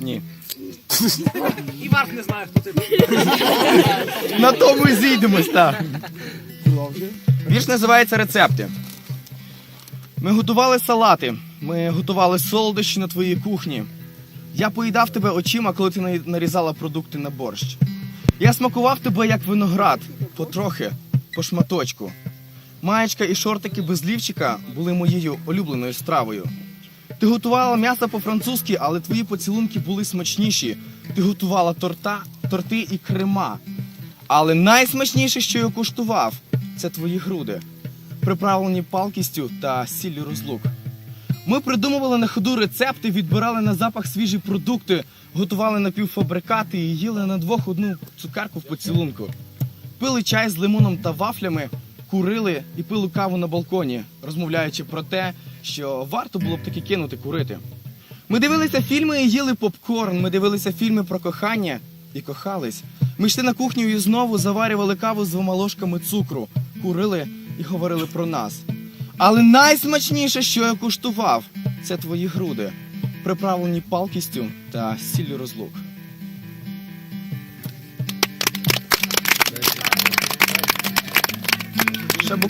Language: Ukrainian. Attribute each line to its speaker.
Speaker 1: Ні.
Speaker 2: І Марк не знає, хто ти.
Speaker 1: На тому і зійдемось, так. Вірш називається Рецепти. Ми готували салати, ми готували солодощі на твоїй кухні. Я поїдав тебе очима, коли ти нарізала продукти на борщ. Я смакував тебе як виноград, потрохи, по шматочку. Маєчка і шортики без лівчика були моєю улюбленою стравою. Ти готувала м'ясо по-французьки, але твої поцілунки були смачніші. Ти готувала торта, торти і крема. Але найсмачніше, що я куштував, це твої груди, приправлені палкістю та сіллю розлук. Ми придумували на ходу рецепти, відбирали на запах свіжі продукти, готували напівфабрикати і їли на двох одну цукерку в поцілунку. Пили чай з лимоном та вафлями, курили і пили каву на балконі, розмовляючи про те, що варто було б таки кинути курити. Ми дивилися фільми і їли попкорн. Ми дивилися фільми про кохання і кохались. Ми йшли на кухню і знову заварювали каву з двома ложками цукру, курили і говорили про нас. Але найсмачніше, що я куштував, це твої груди, приправлені палкістю та сіллю розлук. touche à beaucoup.